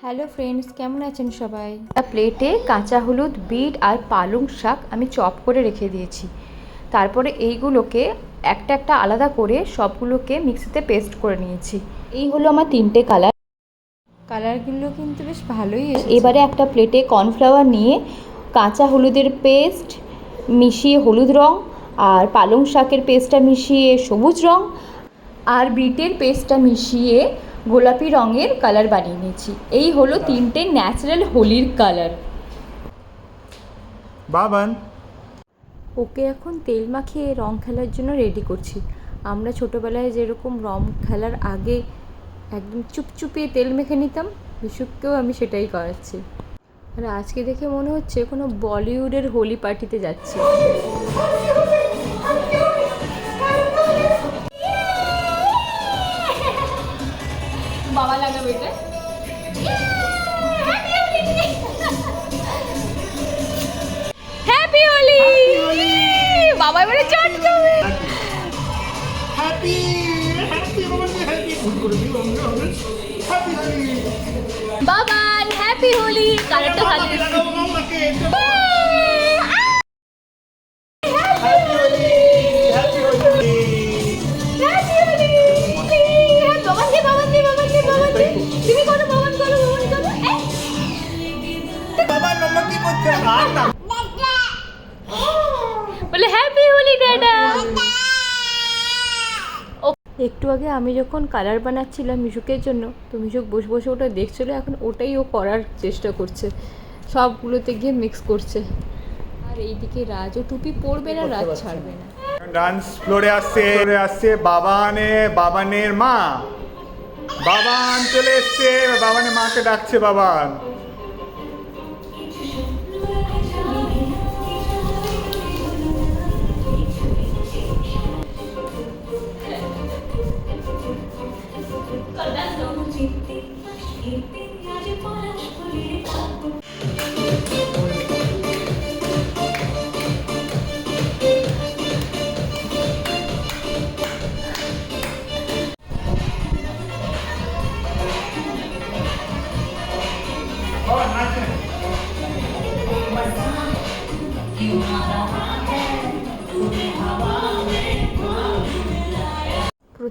Hello friends কেমন আছেন সবাই? একটা প্লেটে কাঁচা হলুদ বিট আর পালং শাক আমি চপ করে রেখে দিয়েছি। তারপরে এইগুলোকে একটা একটা আলাদা করে সবগুলোকে মিক্সিতে পেস্ট করে নিয়েছি। এই হলো আমার তিনটে কালার কালারগুলো কিন্তু বেশ ভালোই এবারে একটা প্লেটে কর্নফ্লাওয়ার নিয়ে কাঁচা হলুদের পেস্ট মিশিয়ে হলুদ রং আর পালং শাকের পেস্টটা মিশিয়ে সবুজ রং আর বিটের পেস্টটা মিশিয়ে গোলাপি রঙের কালার বানিয়ে নিয়েছি। এই হলো তিনটে ন্যাচারাল হোলির কালার। বাবান। ওকে এখন তেল মাখিয়ে রং খেলার জন্য রেডি করছি। আমরা ছোটোবেলায় যেরকম রং খেলার আগে একদম চুপচুপিয়ে তেল মেখে নিতাম বিশুককেও আমি সেটাই করাচ্ছি। আর আজকে দেখে মনে হচ্ছে কোনো বলিউডের হোলি পার্টিতে যাচ্ছে। বাবা এটা হ্যাপি হোলি বাবা এবারে চাট খাবে হ্যাপি হ্যাপি হ্যাপি ফুল করে দিও হ্যাপি হোলি বাবান হ্যাপি হোলি কালারটা ভালো একটু আগে আমি যখন কালার বানাচ্ছিলাম মিশুকের জন্য, তো মিশুক বসে বসে ওটা দেখছিল, এখন ওটাই ও করার চেষ্টা করছে। সবগুলোতে গিয়ে মিক্স করছে। আর এইদিকে রাজও টুপি পরবে না, রাজ ছাড়বে না। ডান্স ফ্লোরে আসছে ফ্লোরে আসছে বাবানে, বাবানের মা। বাবান চলে এসছে বাবানের মাকে ডাকছে বাবান।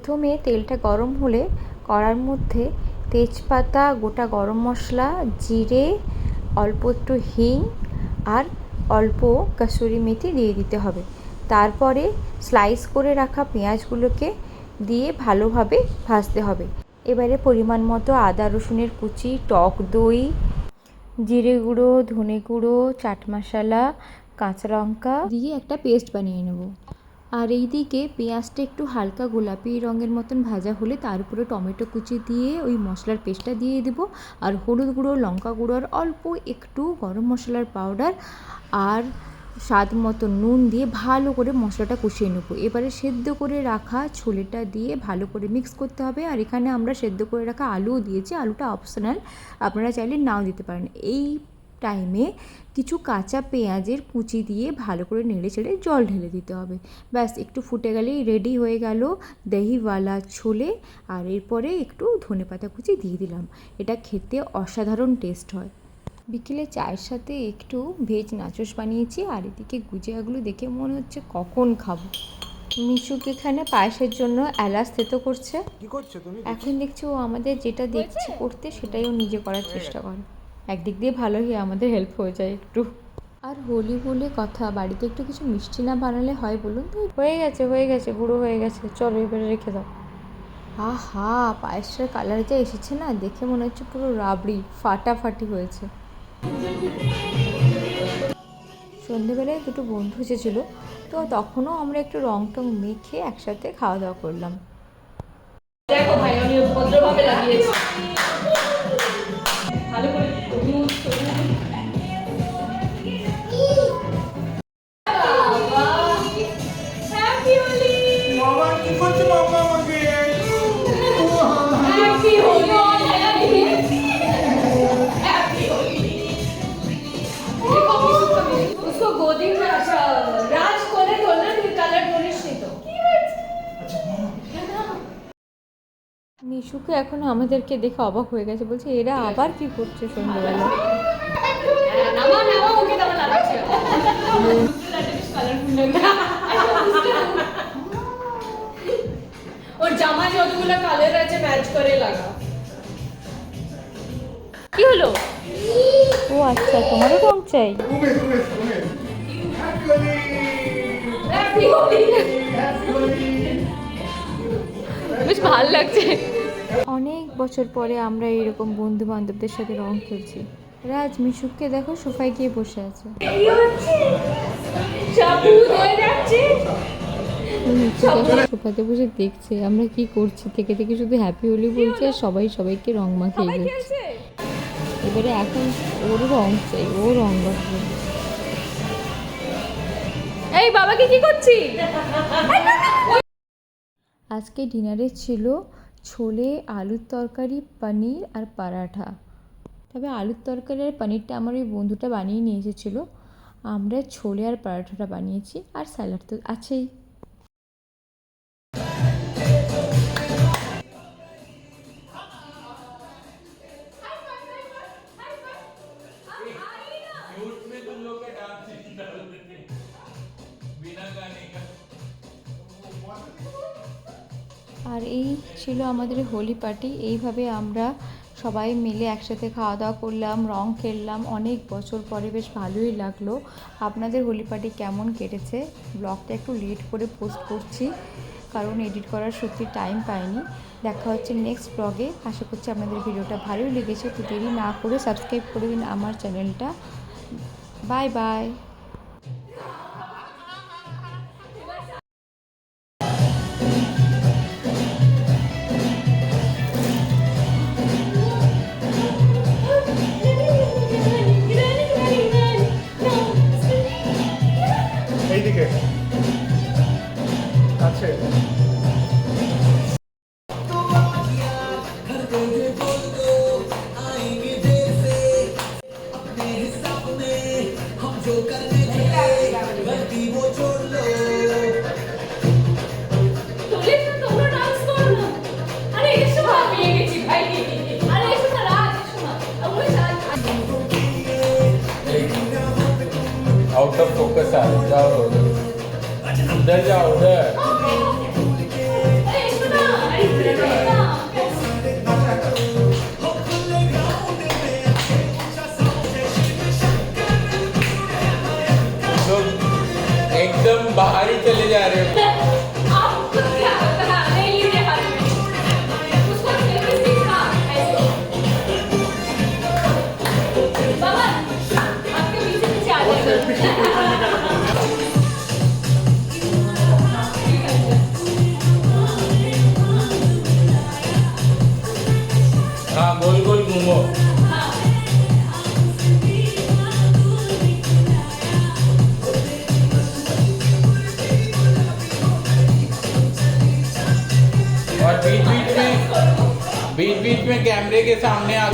প্রথমে তেলটা গরম হলে কড়ার মধ্যে তেজপাতা, গোটা গরম মশলা, জিরে, অল্প একটু হিং আর অল্প কাসুরি মেথি দিয়ে দিতে হবে। তারপরে স্লাইস করে রাখা পেঁয়াজগুলোকে দিয়ে ভালোভাবে ভাজতে হবে। এবারে পরিমাণ মতো আদা, রসুনের কুচি, টক দই, জিরে গুঁড়ো, ধনে গুঁড়ো, চাট মশলা, কাঁচা লঙ্কা দিয়ে একটা পেস্ট বানিয়ে নেব। আর এই দিকে পেঁয়াজটা একটু হালকা গোলাপি রঙের মতন ভাজা হলে তার উপরে টমেটো কুচি দিয়ে ওই মশলার পেস্টটা দিয়ে দেবো। আর হলুদ গুঁড়ো, লঙ্কা গুঁড়ো আর অল্প একটু গরম মশলার পাউডার আর স্বাদ মতো নুন দিয়ে ভালো করে মশলাটা কষিয়ে নেব। এবারে সেদ্ধ করে রাখা ছোলেটা দিয়ে ভালো করে মিক্স করতে হবে। আর এখানে আমরা সেদ্ধ করে রাখা আলুও দিয়েছি। আলুটা অপশনাল, আপনারা চাইলে নাও দিতে পারেন। এই টাইমে কিছু কাঁচা পেঁয়াজের কুচি দিয়ে ভালো করে নেড়ে চেড়ে জল ঢেলে দিতে হবে। ব্যাস একটু ফুটে গেলেই রেডি হয়ে গেল দহিওয়ালা ছোলে। আর এরপরে একটু ধনেপাতা কুচি দিয়ে দিলাম। এটা খেতে অসাধারণ টেস্ট হয়। বিকেলে চায়ের সাথে একটু ভেজ নাচোস বানিয়েছি আর এদিকে গুজিয়াগুলো দেখে মনে হচ্ছে কখন খাব। মিশুক এখানে পায়েসের জন্য এলাচ থেতো করছে। কি এখন দেখছি ও আমাদের যেটা দেখছে করতে সেটাই ও নিজে করার চেষ্টা করে। একদিক দিয়ে ভালোই আমাদের হেল্প হয়ে যায় একটু। আর হোলি বলে কথা বাড়িতে একটু কিছু মিষ্টি না বানালে হয় বলুন তো? হয়ে গেছে হয়ে গেছে গুঁড়ো হয়ে গেছে। চলো এবারে রেখে দাও। আহা পায়েসটার কালার যা এসেছে না দেখে মনে হচ্ছে পুরো রাবড়ি ফাটাফাটি হয়েছে। সন্ধেবেলায় দুটো বন্ধু এসেছিল তো তখনও আমরা একটু রং টং মেখে একসাথে খাওয়া দাওয়া করলাম। দেখো ভাই আমি ভদ্রভাবে লাগিয়েছি। ভালো করে তো এখন আমাদেরকে দেখে অবাক হয়ে গেছে বলছে এরা আবার কি করছে সন্ধ্যেবেলা? ওর জামা যতগুলো কালার আছে কি হলো? ও আচ্ছা তোমারও রং চাই। হ্যাঁ, বেশ ভালো লাগছে। বছর পরে আমরা এরকম বন্ধু বান্ধবদের সাথে রং খেলছি। রাজ মিশুককে দেখো সোফায় গিয়ে বসে আছে। যাচ্ছে সোফাতে বসে দেখছে আমরা কি করছি? থেকে থেকে শুধু হ্যাপি হোলি বলছে আর সবাই সবাইকে রং মাখিয়ে দিচ্ছে। এবারে এখন ওর রং চাই ও রং মাখবে এই বাবাকে কি করছি আজকে ডিনারে ছিল ছোলে, আলুর তরকারি, পনির আর পরাঠা। তবে আলুর তরকারি আর পনিরটা আমার ওই বন্ধুটা বানিয়ে নিয়ে এসেছিল। আমরা ছোলে আর পরাঠাটা বানিয়েছি আর স্যালাড তো আছেই। আর এই ছিল আমাদের হোলি পার্টি। এইভাবে আমরা সবাই মিলে একসাথে খাওয়া দাওয়া করলাম, রং খেললাম। অনেক বছর পরে বেশ ভালোই লাগল। আপনাদের হোলি পার্টি কেমন কেটেছে? ব্লগটা একটু লেট করে পোস্ট করছি, কারণ এডিট করার সত্যি টাইম পাইনি। দেখা হচ্ছে নেক্সট ব্লগে আশা করছি আপনাদের ভিডিওটা ভালোই লেগেছে। তো দেরি না করে সাবস্ক্রাইব করে দিন আমার চ্যানেলটা বাই বাই Dal. Dal. में कैमरे के सामने आ